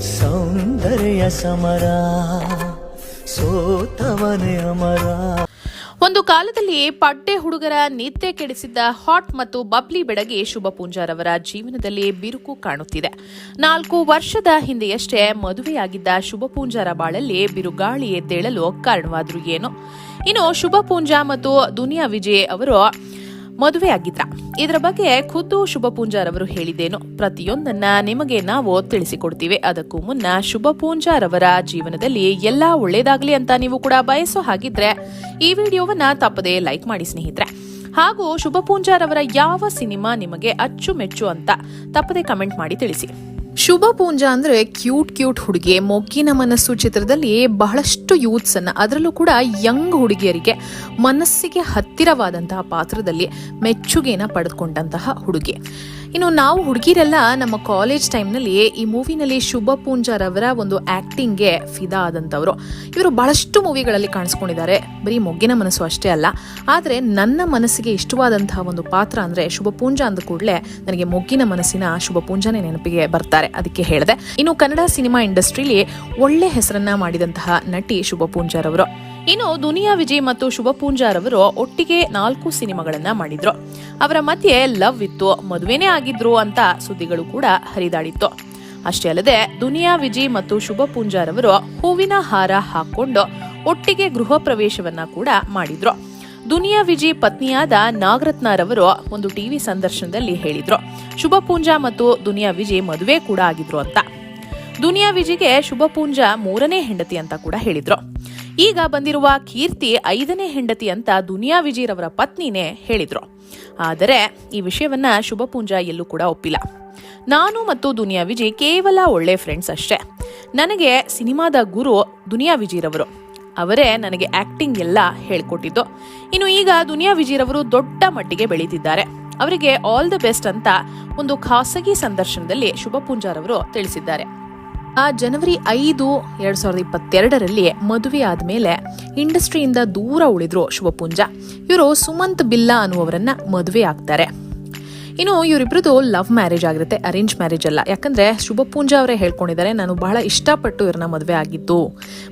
ಸೌಂದರ್ಯ ಸಮರ, ಸೋತವನೇ ಅಮರ. ಒಂದು ಕಾಲದಲ್ಲಿ ಪಡ್ಡೆ ಹುಡುಗರ ನಿದ್ದೆ ಕೆಡಿಸಿದ್ದ ಹಾಟ್ ಮತ್ತು ಬಬ್ಲಿ ಬೆಡಗಿ ಶುಭ ಪೂಂಜಾರವರ ಜೀವನದಲ್ಲಿ ಬಿರುಕು ಕಾಣುತ್ತಿದೆ. ನಾಲ್ಕು ವರ್ಷದ ಹಿಂದೆಯಷ್ಟೇ ಮದುವೆಯಾಗಿದ್ದ ಶುಭ ಪೂಂಜಾರ ಬಾಳಲ್ಲಿ ಬಿರುಗಾಳಿ ಎದ್ದೇಳಲು ಕಾರಣವಾದ್ರು ಏನು? ಇನ್ನು ಶುಭ ಪೂಂಜಾ ಮತ್ತು ದುನಿಯಾ ವಿಜಯ್ ಅವರು ಮದುವೆಯಾಗಿದ್ರ ಇದರ ಬಗ್ಗೆ ಖುದ್ದು ಶುಭ ಪೂಂಜಾರವರು ಹೇಳಿದ್ದೇನು. ಪ್ರತಿಯೊಂದನ್ನ ನಿಮಗೆ ನಾವು ತಿಳಿಸಿಕೊಡ್ತೀವಿ. ಅದಕ್ಕೂ ಮುನ್ನ ಶುಭ ಪೂಂಜಾರವರ ಜೀವನದಲ್ಲಿ ಎಲ್ಲಾ ಒಳ್ಳೇದಾಗ್ಲಿ ಅಂತ ನೀವು ಕೂಡ ಬಯಸೋ ಹಾಗಿದ್ರೆ ಈ ವಿಡಿಯೋವನ್ನ ತಪ್ಪದೇ ಲೈಕ್ ಮಾಡಿ ಸ್ನೇಹಿತರೆ. ಹಾಗೂ ಶುಭ ಪೂಂಜಾರವರ ಯಾವ ಸಿನಿಮಾ ನಿಮಗೆ ಅಚ್ಚುಮೆಚ್ಚು ಅಂತ ತಪ್ಪದೆ ಕಮೆಂಟ್ ಮಾಡಿ ತಿಳಿಸಿ. ಶುಭ ಪೂಂಜಾ ಅಂದ್ರೆ ಕ್ಯೂಟ್ ಕ್ಯೂಟ್ ಹುಡುಗಿ. ಮೊಗ್ಗಿನ ಮನಸ್ಸು ಚಿತ್ರದಲ್ಲಿ ಬಹಳಷ್ಟು ಯೂತ್ಸ್ ಅನ್ನ. ಅದರಲ್ಲೂ ಕೂಡ ಯಂಗ್ ಹುಡುಗಿಯರಿಗೆ ಮನಸ್ಸಿಗೆ ಹತ್ತಿರವಾದಂತಹ ಪಾತ್ರದಲ್ಲಿ ಮೆಚ್ಚುಗೆನ ಪಡೆದುಕೊಂಡಂತಹ ಹುಡುಗಿ. ಇನ್ನು ನಾವು ಹುಡುಗಿರೆಲ್ಲ ನಮ್ಮ ಕಾಲೇಜ್ ಟೈಮ್ನಲ್ಲಿ ಈ ಮೂವಿನಲ್ಲಿ ಶುಭ ಪೂಂಜಾರವರ ಒಂದು ಆಕ್ಟಿಂಗ್ಗೆ ಫಿದಾ ಆದಂಥವ್ರು. ಇವರು ಬಹಳಷ್ಟು ಮೂವಿಗಳಲ್ಲಿ ಕಾಣಿಸ್ಕೊಂಡಿದ್ದಾರೆ. ಬರೀ ಮೊಗ್ಗಿನ ಮನಸ್ಸು ಅಷ್ಟೇ ಅಲ್ಲ. ಆದರೆ ನನ್ನ ಮನಸ್ಸಿಗೆ ಇಷ್ಟವಾದಂತಹ ಒಂದು ಪಾತ್ರ ಅಂದ್ರೆ ಶುಭ ಪೂಂಜಾ ಅಂದ ಕೂಡಲೇ ನನಗೆ ಮೊಗ್ಗಿನ ಮನಸ್ಸಿನ ಶುಭ ಪೂಂಜಾನೇ ನೆನಪಿಗೆ ಬರ್ತಾರೆ ಅದಕ್ಕೆ ಹೇಳಿದೆ. ಇನ್ನು ಕನ್ನಡ ಸಿನಿಮಾ ಇಂಡಸ್ಟ್ರಿಲಿ ಒಳ್ಳೆ ಹೆಸರನ್ನ ಮಾಡಿದಂತಹ ನಟಿ ಶುಭ ಪೂಂಜಾರವರು ಇನ್ನು ದುನಿಯಾ ವಿಜಯ್ ಮತ್ತು ಶುಭ ಪೂಂಜಾರವರು ಒಟ್ಟಿಗೆ ನಾಲ್ಕು ಸಿನಿಮಾಗಳನ್ನ ಮಾಡಿದ್ರು. ಅವರ ಮಧ್ಯೆ ಲವ್ ಇತ್ತು, ಮದುವೆನೇ ಆಗಿದ್ರು ಅಂತ ಸುದ್ದಿಗಳು ಕೂಡ ಹರಿದಾಡಿತ್ತು. ಅಷ್ಟೇ ಅಲ್ಲದೆ, ದುನಿಯಾ, ವಿಜಿ ಮತ್ತು ಶುಭ ಪೂಂಜಾರ್ ಅವರು ಹೂವಿನ ಹಾರ ಹಾಕೊಂಡು ಒಟ್ಟಿಗೆ ಗೃಹ ಪ್ರವೇಶವನ್ನ ಕೂಡ ಮಾಡಿದ್ರು. ದುನಿಯಾ, ವಿಜಿ ಪತ್ನಿಯಾದ ನಾಗರತ್ನರವರು ಒಂದು ಟಿವಿ ಸಂದರ್ಶನದಲ್ಲಿ ಹೇಳಿದ್ರು, ಶುಭ ಪೂಂಜಾ ಮತ್ತು ದುನಿಯಾ, ವಿಜಿ ಮದುವೆ ಕೂಡ ಆಗಿದ್ರು ಅಂತ. ದುನಿಯಾ, ವಿಜಿಗೆ ಶುಭ ಪೂಂಜಾ ಮೂರನೇ ಹೆಂಡತಿ ಅಂತ ಕೂಡ ಹೇಳಿದ್ರು. ಈಗ ಬಂದಿರುವ ಕೀರ್ತಿ ಐದನೇ ಹೆಂಡತಿ ಅಂತ ದುನಿಯಾ ವಿಜಯರವರ ಪತ್ನಿನೇ ಹೇಳಿದ್ರು. ಆದರೆ ಈ ವಿಷಯವನ್ನ ಶುಭ ಪೂಂಜಾ ಎಲ್ಲೂ ಕೂಡ ಒಪ್ಪಿಲ್ಲ. ನಾನು ಮತ್ತು ದುನಿಯಾ ವಿಜಯ್ ಕೇವಲ ಒಳ್ಳೆ ಫ್ರೆಂಡ್ಸ್ ಅಷ್ಟೇ. ನನಗೆ ಸಿನಿಮಾದ ಗುರು ದುನಿಯಾ ವಿಜಯರವರು ಅವರೇ. ನನಗೆ ಆಕ್ಟಿಂಗ್ ಎಲ್ಲ ಹೇಳ್ಕೊಟ್ಟಿದ್ದು. ಇನ್ನು ಈಗ ದುನಿಯಾ ವಿಜಯರವರು ದೊಡ್ಡ ಮಟ್ಟಿಗೆ ಬೆಳೀತಿದ್ದಾರೆ. ಅವರಿಗೆ ಆಲ್ ದ ಬೆಸ್ಟ್ ಅಂತ ಒಂದು ಖಾಸಗಿ ಸಂದರ್ಶನದಲ್ಲಿ ಶುಭ ಪೂಂಜಾರವರು ತಿಳಿಸಿದ್ದಾರೆ. ಆ ಜನವರಿ ಐದು ಎರಡ್ ಸಾವಿರದ ಇಪ್ಪತ್ತೆರಡರಲ್ಲಿ ಮದುವೆ ಆದ್ಮೇಲೆ ಇಂಡಸ್ಟ್ರಿಯಿಂದ ದೂರ ಉಳಿದ್ರು ಶುಭಪುಂಜ. ಇವರು ಸುಮಂತ್ ಬಿಲ್ಲಾ ಅನ್ನುವರನ್ನ ಮದುವೆ ಆಗ್ತಾರೆ. ಇನ್ನು ಇವರಿಬ್ರದ್ದು ಲವ್ ಮ್ಯಾರೇಜ್ ಆಗಿರುತ್ತೆ, ಅರೇಂಜ್ ಮ್ಯಾರೇಜ್ ಅಲ್ಲ. ಯಾಕಂದ್ರೆ ಶುಭ ಪೂಂಜಾ ಅವರೇ ಹೇಳ್ಕೊಂಡಿದ್ದಾರೆ, ನಾನು ಬಹಳ ಇಷ್ಟಪಟ್ಟು ಇವ್ರನ್ನ ಮದುವೆ ಆಗಿದ್ದು.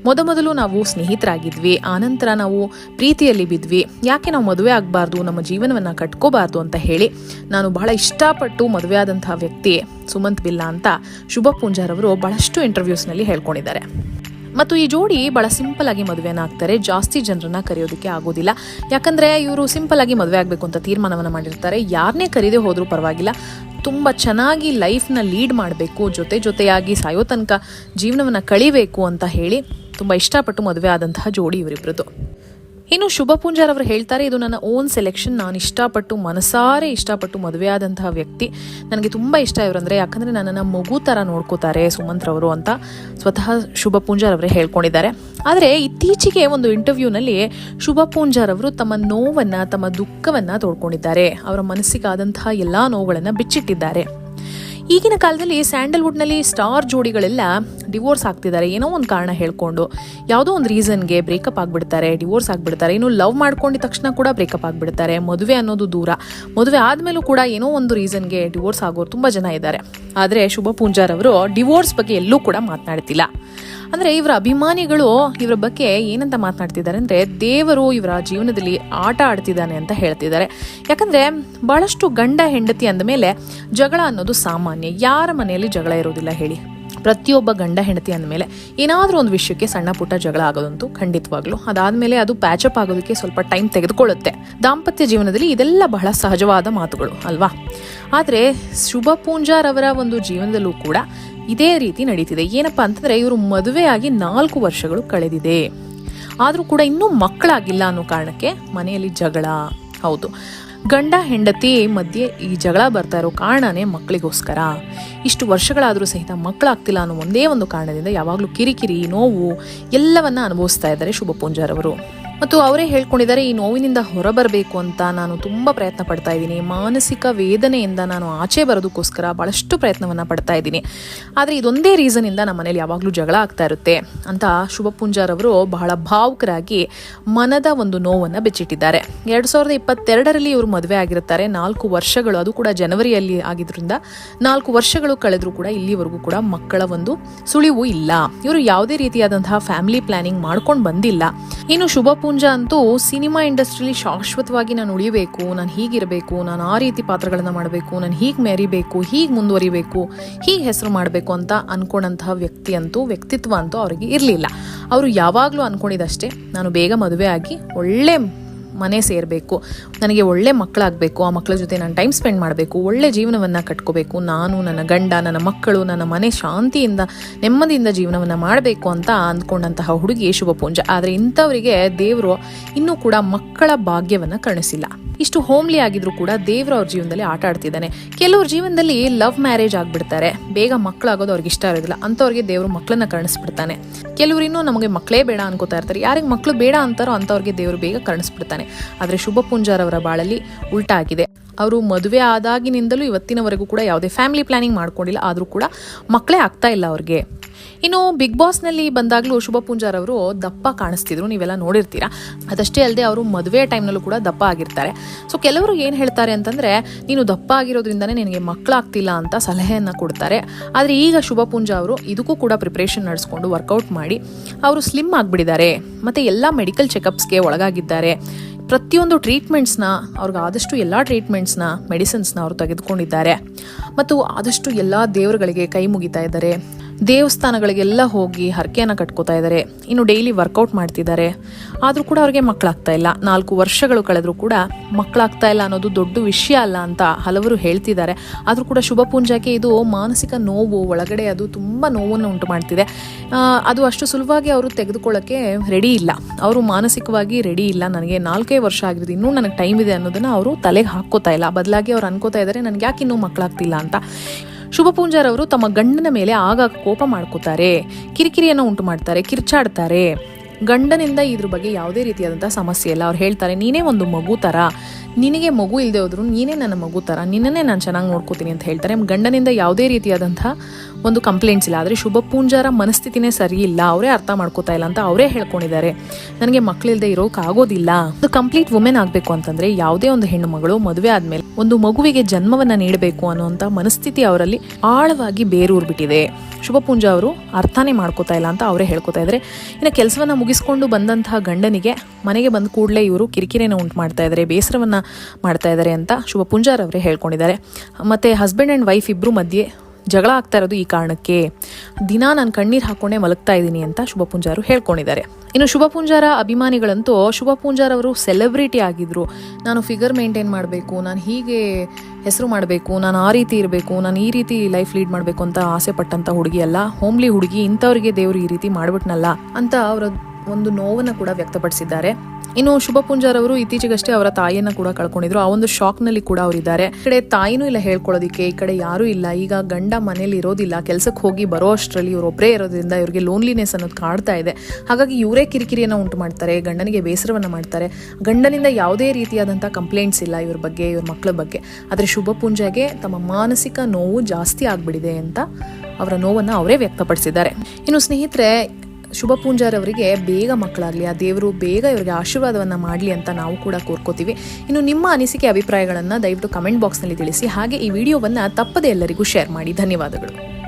ಮೊದಮೊದಲು ನಾವು ಸ್ನೇಹಿತರಾಗಿದ್ವಿ, ಆನಂತರ ನಾವು ಪ್ರೀತಿಯಲ್ಲಿ ಬಿದ್ವಿ. ಯಾಕೆ ನಾವು ಮದುವೆ ಆಗಬಾರ್ದು, ನಮ್ಮ ಜೀವನವನ್ನ ಕಟ್ಕೋಬಾರ್ದು ಅಂತ ಹೇಳಿ ನಾನು ಬಹಳ ಇಷ್ಟಪಟ್ಟು ಮದುವೆ ಆದಂತಹ ವ್ಯಕ್ತಿ ಸುಮಂತ್ ಬಿಲ್ಲಾ ಅಂತ ಶುಭ ಪೂಂಜಾರವರು ಬಹಳಷ್ಟು ಇಂಟರ್ವ್ಯೂಸ್ನಲ್ಲಿ ಹೇಳ್ಕೊಂಡಿದ್ದಾರೆ. ಮತ್ತು ಈ ಜೋಡಿ ಬಹಳ ಸಿಂಪಲ್ ಆಗಿ ಮದುವೆನ ಆಗ್ತಾರೆ. ಜಾಸ್ತಿ ಜನರನ್ನ ಕರೆಯೋದಕ್ಕೆ ಆಗೋದಿಲ್ಲ. ಯಾಕಂದ್ರೆ ಇವರು ಸಿಂಪಲ್ ಆಗಿ ಮದುವೆ ಆಗಬೇಕು ಅಂತ ತೀರ್ಮಾನವನ್ನ ಮಾಡಿರ್ತಾರೆ. ಯಾರನ್ನೇ ಕರೀದೇ ಹೋದ್ರೂ ಪರವಾಗಿಲ್ಲ. ತುಂಬ ಚೆನ್ನಾಗಿ ಲೈಫ್ನ ಲೀಡ್ ಮಾಡಬೇಕು. ಜೊತೆ ಜೊತೆಯಾಗಿ ಸಾಯೋ ತನಕ ಜೀವನವನ್ನು ಕಳಿಬೇಕು ಅಂತ ಹೇಳಿ ತುಂಬ ಇಷ್ಟಪಟ್ಟು ಮದುವೆ ಆದಂತಹ ಜೋಡಿ ಇವರಿಬ್ಬರದು ಇನ್ನು ಶುಭ ಪೂಂಜಾರ್ ಅವರು ಹೇಳ್ತಾರೆ, ಇದು ನನ್ನ ಓನ್ ಸೆಲೆಕ್ಷನ್ ನಾನು ಇಷ್ಟಪಟ್ಟು, ಮನಸಾರೆ ಇಷ್ಟಪಟ್ಟು ಮದುವೆಯಾದಂತಹ ವ್ಯಕ್ತಿ. ನನಗೆ ತುಂಬ ಇಷ್ಟ ಇವರಂದ್ರೆ ಯಾಕಂದರೆ ನನ್ನನ್ನು ಮಗು ಥರ ನೋಡ್ಕೋತಾರೆ ಸುಮಂತ್ರವರು ಅಂತ ಸ್ವತಃ ಶುಭ ಪೂಂಜಾರ್ ಅವರೇ ಹೇಳ್ಕೊಂಡಿದ್ದಾರೆ. ಆದರೆ ಇತ್ತೀಚೆಗೆ ಒಂದು ಇಂಟರ್ವ್ಯೂನಲ್ಲಿ ಶುಭ ಪೂಂಜಾರ್ ಅವರು ತಮ್ಮ ನೋವನ್ನು, ತಮ್ಮ ದುಃಖವನ್ನು ತೋಡ್ಕೊಂಡಿದ್ದಾರೆ. ಅವರ ಮನಸ್ಸಿಗಾದಂತಹ ಎಲ್ಲ ನೋವುಗಳನ್ನು ಬಿಚ್ಚಿಟ್ಟಿದ್ದಾರೆ. ಈಗಿನ ಕಾಲದಲ್ಲಿ ಸ್ಯಾಂಡಲ್ವುಡ್ನಲ್ಲಿ ಸ್ಟಾರ್ ಜೋಡಿಗಳೆಲ್ಲ ಡಿವೋರ್ಸ್ ಆಗ್ತಿದ್ದಾರೆ. ಏನೋ ಒಂದು ಕಾರಣ ಹೇಳ್ಕೊಂಡು ಯಾವುದೋ ಒಂದು ರೀಸನ್ಗೆ ಬ್ರೇಕಪ್ ಆಗಿಬಿಡ್ತಾರೆ, ಡಿವೋರ್ಸ್ ಆಗಿಬಿಡ್ತಾರೆ. ಇನ್ನು ಲವ್ ಮಾಡ್ಕೊಂಡಿದ ತಕ್ಷಣ ಕೂಡ ಬ್ರೇಕಪ್ ಆಗಿಬಿಡ್ತಾರೆ. ಮದುವೆ ಅನ್ನೋದು ದೂರ. ಮದುವೆ ಆದಮೇಲೂ ಕೂಡ ಏನೋ ಒಂದು ರೀಸನ್ಗೆ ಡಿವೋರ್ಸ್ ಆಗೋರು ತುಂಬ ಜನ ಇದ್ದಾರೆ. ಆದರೆ ಶುಭ ಪೂಂಜಾರ್ ಅವರು ಡಿವೋರ್ಸ್ ಬಗ್ಗೆ ಎಲ್ಲೂ ಕೂಡ ಮಾತನಾಡ್ತಿಲ್ಲ. ಅಂದರೆ ಇವರ ಅಭಿಮಾನಿಗಳು ಇವರ ಬಗ್ಗೆ ಏನಂತ ಮಾತನಾಡ್ತಿದ್ದಾರೆ ಅಂದರೆ ದೇವರು ಇವರ ಜೀವನದಲ್ಲಿ ಆಟ ಆಡ್ತಿದ್ದಾನೆ ಅಂತ ಹೇಳ್ತಿದ್ದಾರೆ. ಯಾಕಂದರೆ ಬಹಳಷ್ಟು ಗಂಡ ಹೆಂಡತಿ ಅಂದ ಮೇಲೆ ಜಗಳ ಅನ್ನೋದು ಸಾಮಾನ್ಯ. ಯಾರ ಮನೆಯಲ್ಲಿ ಜಗಳ ಇರೋದಿಲ್ಲ ಹೇಳಿ. ಪ್ರತಿಯೊಬ್ಬ ಗಂಡ ಹೆಂಡತಿ ಅಂದಮೇಲೆ ಏನಾದರೂ ಒಂದು ವಿಷಯಕ್ಕೆ ಸಣ್ಣ ಪುಟ್ಟ ಜಗಳ ಆಗೋದಂತೂ ಖಂಡಿತವಾಗ್ಲು. ಅದಾದಮೇಲೆ ಅದು ಪ್ಯಾಚಪ್ ಆಗೋದಕ್ಕೆ ಸ್ವಲ್ಪ ಟೈಮ್ ತೆಗೆದುಕೊಳ್ಳುತ್ತೆ. ದಾಂಪತ್ಯ ಜೀವನದಲ್ಲಿ ಇದೆಲ್ಲ ಬಹಳ ಸಹಜವಾದ ಮಾತುಗಳು, ಅಲ್ವಾ? ಆದರೆ ಶುಭ ಪೂಂಜಾರವರ ಒಂದು ಜೀವನದಲ್ಲೂ ಕೂಡ ಇದೇ ರೀತಿ ನಡೀತಿದೆ. ಏನಪ್ಪಾ ಅಂತಂದ್ರೆ ಇವರು ಮದುವೆಯಾಗಿ ನಾಲ್ಕು ವರ್ಷಗಳು ಕಳೆದಿದೆ. ಆದರೂ ಕೂಡ ಇನ್ನೂ ಮಕ್ಕಳಾಗಿಲ್ಲ ಅನ್ನೋ ಕಾರಣಕ್ಕೆ ಮನೆಯಲ್ಲಿ ಜಗಳ. ಹೌದು. ಗಂಡ, ಹೆಂಡತಿ ಮಧ್ಯೆ ಈ ಜಗಳ ಬರ್ತಾ ಇರೋ ಕಾರಣನೇ ಮಕ್ಕಳಿಗೋಸ್ಕರ. ಇಷ್ಟು ವರ್ಷಗಳಾದರೂ ಸಹಿತ ಮಕ್ಕಳಾಗ್ತಿಲ್ಲ ಅನ್ನೋ ಒಂದೇ ಒಂದು ಕಾರಣದಿಂದ ಯಾವಾಗಲೂ ಕಿರಿಕಿರಿ, ನೋವು ಎಲ್ಲವನ್ನ ಅನುಭವಿಸ್ತಾ ಇದ್ದಾರೆ ಶುಭ ಪೂಂಜಾರ್ ಅವರು. ಮತ್ತು ಅವರೇ ಹೇಳ್ಕೊಂಡಿದ್ದಾರೆ, ಈ ನೋವಿನಿಂದ ಹೊರಬರಬೇಕು ಅಂತ ನಾನು ತುಂಬ ಪ್ರಯತ್ನ ಪಡ್ತಾ ಇದ್ದೀನಿ. ಮಾನಸಿಕ ವೇದನೆಯಿಂದ ನಾನು ಆಚೆ ಬರೋದಕ್ಕೋಸ್ಕರ ಭಾಳಷ್ಟು ಪ್ರಯತ್ನವನ್ನು ಪಡ್ತಾ ಇದ್ದೀನಿ. ಆದರೆ ಇದೊಂದೇ ರೀಸನಿಂದ ನಮ್ಮ ಮನೇಲಿ ಯಾವಾಗಲೂ ಜಗಳ ಆಗ್ತಾ ಇರುತ್ತೆ ಅಂತ ಶುಭ ಪೂಂಜಾರವರು ಬಹಳ ಭಾವುಕರಾಗಿ ಮನದ ಒಂದು ನೋವನ್ನು ಬೆಚ್ಚಿಟ್ಟಿದ್ದಾರೆ. ಎರಡು ಸಾವಿರದ ಇಪ್ಪತ್ತೆರಡರಲ್ಲಿ ಇವರು ಮದುವೆ ಆಗಿರುತ್ತಾರೆ ನಾಲ್ಕು ವರ್ಷಗಳು, ಅದು ಕೂಡ ಜನವರಿಯಲ್ಲಿ ಆಗಿದ್ರಿಂದ ನಾಲ್ಕು ವರ್ಷಗಳು ಕಳೆದರೂ ಕೂಡ ಇಲ್ಲಿವರೆಗೂ ಕೂಡ ಮಕ್ಕಳ ಒಂದು ಸುಳಿವು ಇಲ್ಲ. ಇವರು ಯಾವುದೇ ರೀತಿಯಾದಂತಹ ಫ್ಯಾಮಿಲಿ ಪ್ಲಾನಿಂಗ್ ಮಾಡ್ಕೊಂಡು ಬಂದಿಲ್ಲ. ಇನ್ನು ಶುಭ ಪೂಂಜಾ ಅಂತೂ ಸಿನಿಮಾ ಇಂಡಸ್ಟ್ರಿಲಿ ಶಾಶ್ವತವಾಗಿ ನಾನು ಉಳಿಬೇಕು, ನಾನು ಹೀಗಿರಬೇಕು, ನಾನು ಆ ರೀತಿ ಪಾತ್ರಗಳನ್ನ ಮಾಡಬೇಕು, ನಾನು ಹೀಗೆ ಮೆರಿಬೇಕು, ಹೀಗೆ ಮುಂದುವರಿಬೇಕು, ಹೀಗೆ ಹೆಸರು ಮಾಡಬೇಕು ಅಂತ ಅನ್ಕೊಂಡಂತಹ ವ್ಯಕ್ತಿ ಅಂತೂ, ವ್ಯಕ್ತಿತ್ವ ಅಂತೂ ಅವರಿಗೆ ಇರಲಿಲ್ಲ. ಅವರು ಯಾವಾಗಲೂ ಅನ್ಕೊಂಡಿದ್ದಷ್ಟೇ, ನಾನು ಬೇಗ ಮದುವೆ ಆಗಿ ಒಳ್ಳೆ ಮನೆ ಸೇರಬೇಕು, ನನಗೆ ಒಳ್ಳೆ ಮಕ್ಕಳಾಗಬೇಕು, ಆ ಮಕ್ಕಳ ಜೊತೆ ನಾನು ಟೈಮ್ ಸ್ಪೆಂಡ್ ಮಾಡಬೇಕು, ಒಳ್ಳೆ ಜೀವನವನ್ನು ಕಟ್ಕೋಬೇಕು, ನಾನು, ನನ್ನ ಗಂಡ, ನನ್ನ ಮಕ್ಕಳು, ನನ್ನ ಮನೆ ಶಾಂತಿಯಿಂದ, ನೆಮ್ಮದಿಯಿಂದ ಜೀವನವನ್ನು ಮಾಡಬೇಕು ಅಂತ ಅಂದ್ಕೊಂಡಂತಹ ಹುಡುಗಿ ಶುಭಪೂಂಜ ಆದರೆ ಇಂಥವರಿಗೆ ದೇವರು ಇನ್ನೂ ಕೂಡ ಮಕ್ಕಳ ಭಾಗ್ಯವನ್ನು ಕಾಣಿಸಿಲ್ಲ ಇಷ್ಟು ಹೋಮ್ಲಿ ಆಗಿದ್ರು ಕೂಡ ದೇವರು ಅವ್ರ ಜೀವನದಲ್ಲಿ ಆಟ ಆಡ್ತಿದ್ದಾನೆ. ಕೆಲವ್ರ ಜೀವನದಲ್ಲಿ ಲವ್ ಮ್ಯಾರೇಜ್ ಆಗಿಬಿಡ್ತಾರೆ. ಬೇಗ ಮಕ್ಕಳಾಗೋದು ಅವ್ರಿಗೆ ಇಷ್ಟ ಇರೋದಿಲ್ಲ. ಅಂಥವ್ರಿಗೆ ದೇವರು ಮಕ್ಕಳನ್ನ ಕರ್ಣಿಸ್ಬಿಡ್ತಾನೆ. ಕೆಲವರಿನ್ನೂ ನಮಗೆ ಮಕ್ಕಳೇ ಬೇಡ ಅನ್ಕೋತಾ ಇರ್ತಾರೆ. ಯಾರಿಗೆ ಮಕ್ಕಳು ಬೇಡ ಅಂತಾರೋ ಅಂಥವ್ರಿಗೆ ದೇವರು ಬೇಗ ಕರುಣಿಸ್ಬಿಡ್ತಾನೆ. ಆದರೆ ಶುಭ ಪುಂಜಾರವರ ಬಾಳಲ್ಲಿ ಉಲ್ಟಾ ಆಗಿದೆ. ಅವರು ಮದುವೆ ಆದಾಗಿನಿಂದಲೂ ಇವತ್ತಿನವರೆಗೂ ಕೂಡ ಯಾವುದೇ ಫ್ಯಾಮಿಲಿ ಪ್ಲಾನಿಂಗ್ ಮಾಡ್ಕೊಂಡಿಲ್ಲ. ಆದರೂ ಕೂಡ ಮಕ್ಕಳೇ ಆಗ್ತಾ ಇಲ್ಲ ಅವ್ರಿಗೆ. ಇನ್ನು ಬಿಗ್ ಬಾಸ್ನಲ್ಲಿ ಬಂದಾಗಲೂ ಶುಭ ಪೂಂಜಾರ್ ಅವರು ದಪ್ಪ ಕಾಣಿಸ್ತಿದ್ರು. ನೀವೆಲ್ಲ ನೋಡಿರ್ತೀರಾ. ಅದಷ್ಟೇ ಅಲ್ಲದೆ ಅವರು ಮದುವೆ ಟೈಮ್ನಲ್ಲೂ ಕೂಡ ದಪ್ಪ ಆಗಿರ್ತಾರೆ. ಸೊ ಕೆಲವರು ಏನು ಹೇಳ್ತಾರೆ ಅಂತಂದರೆ, ನೀನು ದಪ್ಪ ಆಗಿರೋದ್ರಿಂದನೇ ನಿನಗೆ ಮಕ್ಕಳಾಗ್ತಿಲ್ಲ ಅಂತ ಸಲಹೆಯನ್ನು ಕೊಡ್ತಾರೆ. ಆದರೆ ಈಗ ಶುಭ ಪೂಂಜಾ ಅವರು ಇದಕ್ಕೂ ಕೂಡ ಪ್ರಿಪ್ರೇಷನ್ ನಡೆಸ್ಕೊಂಡು ವರ್ಕೌಟ್ ಮಾಡಿ, ಅವರು ಸ್ಲಿಮ್ ಆಗಿಬಿಟ್ಟಿದ್ದಾರೆ. ಮತ್ತು ಎಲ್ಲ ಮೆಡಿಕಲ್ ಚೆಕಪ್ಸ್ಗೆ ಒಳಗಾಗಿದ್ದಾರೆ. ಪ್ರತಿಯೊಂದು ಟ್ರೀಟ್ಮೆಂಟ್ಸ್ನ ಅವ್ರಿಗೆ ಆದಷ್ಟು ಎಲ್ಲ ಟ್ರೀಟ್ಮೆಂಟ್ಸ್ನ ಮೆಡಿಸಿನ್ಸ್ನ ಅವರು ತೆಗೆದುಕೊಂಡಿದ್ದಾರೆ. ಮತ್ತು ಆದಷ್ಟು ಎಲ್ಲ ದೇವರುಗಳಿಗೆ ಕೈ ಮುಗಿತಾ ಇದ್ದಾರೆ. ದೇವಸ್ಥಾನಗಳಿಗೆಲ್ಲ ಹೋಗಿ ಹರಕೆಯನ್ನು ಕಟ್ಕೋತಾ ಇದ್ದಾರೆ. ಇನ್ನು ಡೈಲಿ ವರ್ಕೌಟ್ ಮಾಡ್ತಿದ್ದಾರೆ. ಆದರೂ ಕೂಡ ಅವ್ರಿಗೆ ಮಕ್ಕಳಾಗ್ತಾ ಇಲ್ಲ. ನಾಲ್ಕು ವರ್ಷಗಳು ಕಳೆದರೂ ಕೂಡ ಮಕ್ಕಳಾಗ್ತಾ ಇಲ್ಲ ಅನ್ನೋದು ದೊಡ್ಡ ವಿಷಯ ಅಲ್ಲ ಅಂತ ಹಲವರು ಹೇಳ್ತಿದ್ದಾರೆ. ಆದರೂ ಕೂಡ ಶುಭ ಪೂಂಜಾಕ್ಕೆ ಇದು ಮಾನಸಿಕ ನೋವು, ಒಳಗಡೆ ಅದು ತುಂಬ ನೋವನ್ನು ಉಂಟು ಮಾಡ್ತಿದೆ. ಅದು ಅಷ್ಟು ಸುಲಭವಾಗಿ ಅವರು ತೆಗೆದುಕೊಳ್ಳೋಕ್ಕೆ ರೆಡಿ ಇಲ್ಲ. ಅವರು ಮಾನಸಿಕವಾಗಿ ರೆಡಿ ಇಲ್ಲ. ನನಗೆ ನಾಲ್ಕೇ ವರ್ಷ ಆಗಿರೋದು. ಇನ್ನೂ ನನಗೆ ಟೈಮ್ ಇದೆ ಅನ್ನೋದನ್ನು ಅವರು ತಲೆಗೆ ಹಾಕ್ಕೋತಾ ಇಲ್ಲ. ಬದಲಾಗಿ ಅವ್ರು ಅನ್ಕೋತಾ ಇದ್ದಾರೆ, ನನಗೆ ಯಾಕೆ ಇನ್ನೂ ಮಕ್ಕಳಾಗ್ತಿಲ್ಲ? ಅಂತ. ಶುಭ ಪೂಂಜಾರವರು ತಮ್ಮ ಗಂಡನ ಮೇಲೆ ಆಗಾಗ ಕೋಪ ಮಾಡ್ಕೋತಾರೆ, ಕಿರಿಕಿರಿಯನ್ನು ಉಂಟು ಮಾಡ್ತಾರೆ ಕಿರ್ಚಾಡ್ತಾರೆ. ಗಂಡನಿಂದ ಇದ್ರ ಬಗ್ಗೆ ಯಾವುದೇ ರೀತಿಯಾದಂಥ ಸಮಸ್ಯೆ ಇಲ್ಲ. ಅವ್ರು ಹೇಳ್ತಾರೆ, ನೀನೇ ಒಂದು ಮಗು ಥರ ನಿನಗೆ ಮಗು ಇಲ್ಲದೆ ಹೋದ್ರು ನೀನೇ ನನ್ನ ಮಗು ಥರ ನಿನ್ನನ್ನೇ ನಾನು ಚೆನ್ನಾಗಿ ನೋಡ್ಕೋತೀನಿ ಅಂತ ಹೇಳ್ತಾರೆ. ಗಂಡನಿಂದ ಯಾವುದೇ ರೀತಿಯಾದಂಥ ಒಂದು ಕಂಪ್ಲೇಂಟ್ಸ್ ಇಲ್ಲ. ಆದರೆ ಶುಭ ಪೂಂಜಾರ ಮನಸ್ಥಿತಿನೇ ಸರಿ ಇಲ್ಲ. ಅವರೇ ಅರ್ಥ ಮಾಡ್ಕೋತಾ ಇಲ್ಲ ಅಂತ ಅವರೇ ಹೇಳ್ಕೊಂಡಿದ್ದಾರೆ. ನನಗೆ ಮಕ್ಕಳಿಲ್ಲದೆ ಆಗೋದಿಲ್ಲ. ಒಂದು ಕಂಪ್ಲೀಟ್ ವುಮೆನ್ ಆಗಬೇಕು ಅಂತಂದರೆ ಯಾವುದೇ ಒಂದು ಹೆಣ್ಣು ಮಗಳು ಮದುವೆ ಆದಮೇಲೆ ಒಂದು ಮಗುವಿಗೆ ಜನ್ಮವನ್ನು ನೀಡಬೇಕು ಅನ್ನುವಂಥ ಮನಸ್ಥಿತಿ ಅವರಲ್ಲಿ ಆಳವಾಗಿ ಬೇರೂರ್ಬಿಟ್ಟಿದೆ ಶುಭ ಪೂಂಜಾ ಅವರು ಅರ್ಥನೇ ಮಾಡ್ಕೋತಾ ಇಲ್ಲ ಅಂತ ಅವರೇ ಹೇಳ್ಕೊತಾ ಇದ್ದಾರೆ. ಇನ್ನು ಕೆಲಸವನ್ನು ಮುಗಿಸ್ಕೊಂಡು ಬಂದಂತಹ ಗಂಡನಿಗೆ ಮನೆಗೆ ಬಂದ ಕೂಡಲೇ ಇವರು ಕಿರಿಕಿರಿನ ಉಂಟು ಮಾಡ್ತಾ ಇದ್ದಾರೆ, ಬೇಸರವನ್ನು ಮಾಡ್ತಾ ಇದ್ದಾರೆ ಅಂತ ಶುಭ ಪೂಂಜಾರ್ ಅವರೇ ಹೇಳ್ಕೊಂಡಿದ್ದಾರೆ. ಮತ್ತು ಹಸ್ಬೆಂಡ್ ಆ್ಯಂಡ್ ವೈಫ್ ಇಬ್ಬರು ಮಧ್ಯೆ ಜಗಳ ಆಗ್ತಾ ಇರೋದು ಈ ಕಾರಣಕ್ಕೆ. ದಿನ ನಾನು ಕಣ್ಣೀರು ಹಾಕೊಂಡೇ ಮಲಗ್ತಾ ಇದ್ದೀನಿ ಅಂತ ಶುಭ ಪೂಂಜಾರು ಹೇಳ್ಕೊಂಡಿದ್ದಾರೆ. ಇನ್ನು ಶುಭ ಪೂಂಜಾರ ಅಭಿಮಾನಿಗಳಂತೂ ಶುಭ ಪೂಂಜಾರ್ ಅವರು ಸೆಲೆಬ್ರಿಟಿ ಆಗಿದ್ರು. ನಾನು ಫಿಗರ್ ಮೇಂಟೈನ್ ಮಾಡಬೇಕು, ನಾನು ಹೀಗೆ ಹೆಸರು ಮಾಡಬೇಕು, ನಾನು ಆ ರೀತಿ ಇರಬೇಕು, ನಾನು ಈ ರೀತಿ ಲೈಫ್ ಲೀಡ್ ಮಾಡಬೇಕು ಅಂತ ಆಸೆ ಪಟ್ಟಂತ ಹುಡುಗಿ ಅಲ್ಲ ಹೋಮ್ಲಿ ಹುಡುಗಿ ಇಂಥವ್ರಿಗೆ ದೇವರು ಈ ರೀತಿ ಮಾಡ್ಬಿಟ್ನಲ್ಲ ಅಂತ ಅವರ ಒಂದು ನೋವನ್ನು ಕೂಡ ವ್ಯಕ್ತಪಡಿಸಿದ್ದಾರೆ. ಇನ್ನು ಶುಭ ಪುಂಜಾರ್ ಅವರು ಇತ್ತೀಚೆಗಷ್ಟೇ ಅವರ ತಾಯಿಯನ್ನ ಕೂಡ ಕಳ್ಕೊಂಡಿದ್ರು. ಆ ಒಂದು ಶಾಕ್ನಲ್ಲಿ ಕೂಡ ಅವರಿದ್ದಾರೆ. ಈ ಕಡೆ ತಾಯಿನೂ ಇಲ್ಲ ಹೇಳ್ಕೊಳ್ಳೋದಿಕ್ಕೆ, ಈ ಕಡೆ ಯಾರೂ ಇಲ್ಲ. ಈಗ ಗಂಡ ಮನೇಲಿ ಇರೋದಿಲ್ಲ, ಕೆಲಸಕ್ಕೆ ಹೋಗಿ ಬರೋ ಅಷ್ಟರಲ್ಲಿ ಇವರು ಒಬ್ಬರೇ ಇರೋದ್ರಿಂದ ಇವರಿಗೆ ಲೋನ್ಲಿನೆಸ್ ಅನ್ನೋದು ಕಾಡ್ತಾ ಇದೆ. ಹಾಗಾಗಿ ಇವರೇ ಕಿರಿಕಿರಿಯನ್ನು ಉಂಟು ಮಾಡ್ತಾರೆ, ಗಂಡನಿಗೆ ಬೇಸರವನ್ನು ಮಾಡ್ತಾರೆ. ಗಂಡನಿಂದ ಯಾವುದೇ ರೀತಿಯಾದಂಥ ಕಂಪ್ಲೇಂಟ್ಸ್ ಇಲ್ಲ ಇವ್ರ ಬಗ್ಗೆ, ಇವ್ರ ಮಕ್ಕಳ ಬಗ್ಗೆ. ಆದರೆ ಶುಭ ಪೂಂಜಾಗೆ ತಮ್ಮ ಮಾನಸಿಕ ನೋವು ಜಾಸ್ತಿ ಆಗಿಬಿಡಿದೆ ಅಂತ ಅವರ ನೋವನ್ನು ಅವರೇ ವ್ಯಕ್ತಪಡಿಸಿದ್ದಾರೆ. ಇನ್ನು ಸ್ನೇಹಿತರೆ ಶುಭ ಪೂಂಜಾರವರಿಗೆ ಬೇಗ ಮಕ್ಕಳಾಗಲಿ, ಆ ದೇವರು ಬೇಗ ಇವರಿಗೆ ಆಶೀರ್ವಾದವನ್ನು ಮಾಡಲಿ ಅಂತ ನಾವು ಕೂಡ ಕೋರ್ಕೋತೀವಿ. ಇನ್ನು ನಿಮ್ಮ ಅನಿಸಿಕೆ, ಅಭಿಪ್ರಾಯಗಳನ್ನು ದಯವಿಟ್ಟು ಕಮೆಂಟ್ ಬಾಕ್ಸ್ನಲ್ಲಿ ತಿಳಿಸಿ, ಹಾಗೆ ಈ ವಿಡಿಯೋವನ್ನು ತಪ್ಪದೇ ಎಲ್ಲರಿಗೂ ಶೇರ್ ಮಾಡಿ. ಧನ್ಯವಾದಗಳು.